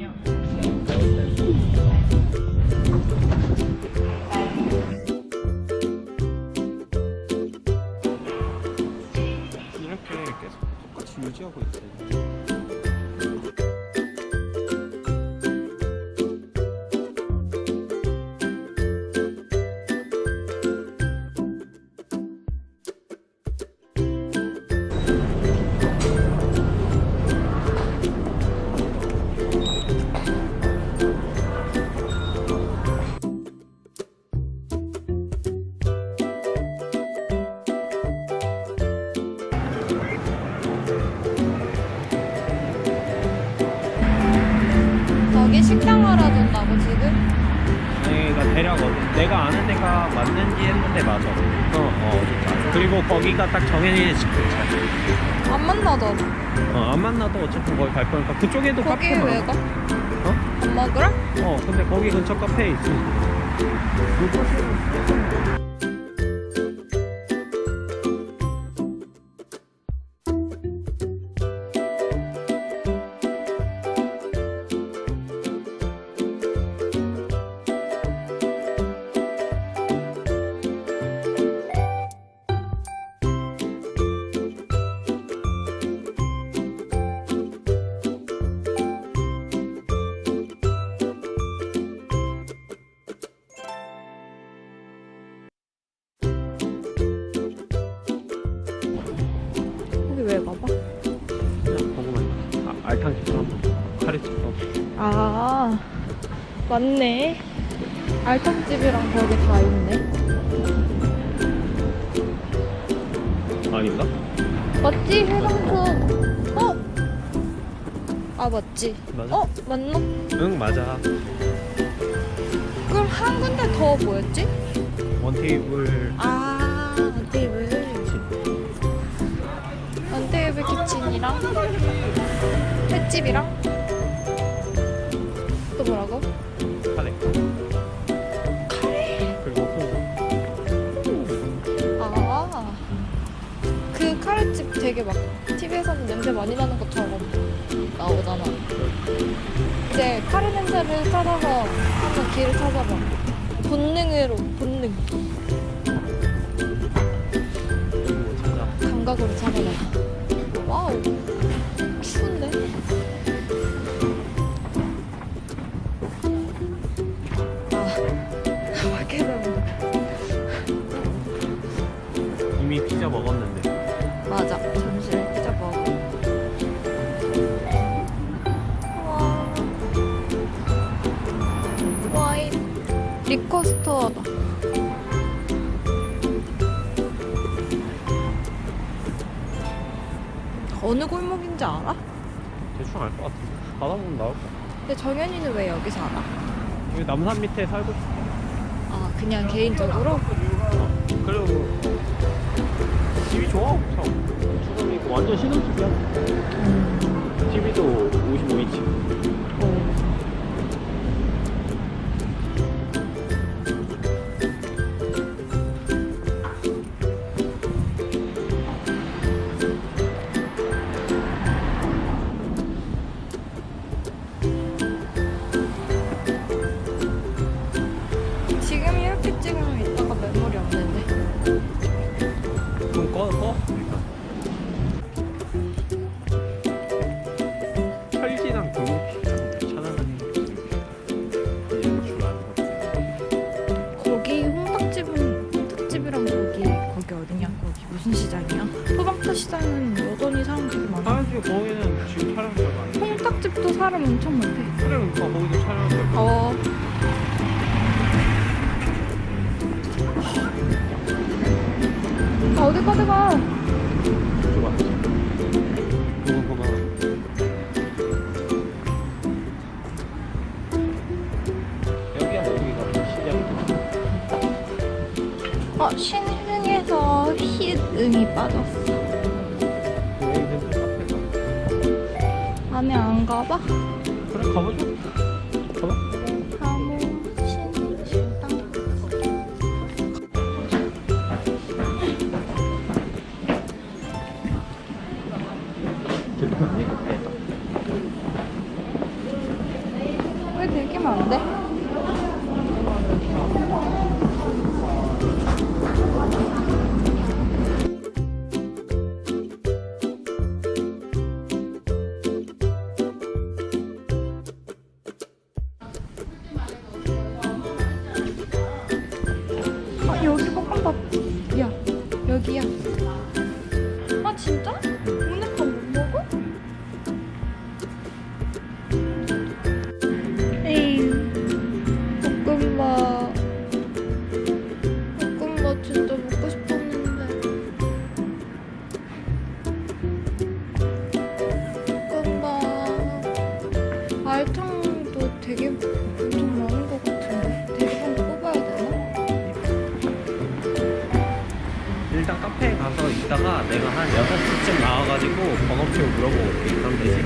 이렇게 계속 똑같이 유지하고 있어요. 식당 알아준다고 지금? 나 대략 어디, 내가 아는 데가 맞는지 했는데 맞아. 어, 어, 진짜. 그리고 거기가 딱 정해진 식당이야. 안 만나잖아. 어, 안 만나도 어차피 거기 갈 거니까 그쪽에도 거기 카페 왜 많아. 가? 어? 안 먹으러? 어, 근데 거기 근처 카페에 있어. 알탕집 한번. 카레집 한번. 아 맞네. 알탕집이랑 거기 다 있네. 아닌가? 맞지 해장국. 어? 아 맞지. 맞아. 어 맞나? 응, 맞아. 그럼 한 군데 더 뭐였지? 원 테이블 아 원테이블. 원테이블 키친이랑 횟집이랑 또 뭐라고? 카레. 그리고. 아, 그 카레집 되게 막 TV에서는 냄새 많이 나는 것처럼 나오잖아. 이제 카레 냄새를 찾아서 한번 길을 찾아봐. 본능으로, 본능. 감각으로 찾아봐. 추운데? 아, 밖에서 이미 피자 먹었는데. 맞아. 점심에 피자 먹어. 와. 와인. 리커 스토어다. 어느 골목인지 알아? 대충 알 것 같은데. 가다 보면 나올 거야. 근데 정현이는 왜 여기 살아? 여기 남산 밑에 살고 싶어. 아, 그냥 개인적으로? 어. 그리고 뭐 집이 좋아. 참. 주점이고 완전 신혼집이야. 사람들이 거기는 지금 촬영자가 아니야. 홍닭집도 사람 엄청 많대. 그래, 그러니까 거기도 촬영자가 어. 아, 어디까지 가? 좋아. 너무 고마워. 여기야, 여기가 시장이다. 어, 신흥에서 희응이 빠졌어. 안에 안 가봐? 그래, 가보자. 가봐. 왜안 돼? 되게 좀 많은 것 같은데 한번 뽑아야 되나? 일단 카페에 가서 있다가 내가 한 6시쯤 나와가지고 번호표 물어보고 올게 그럼 되지?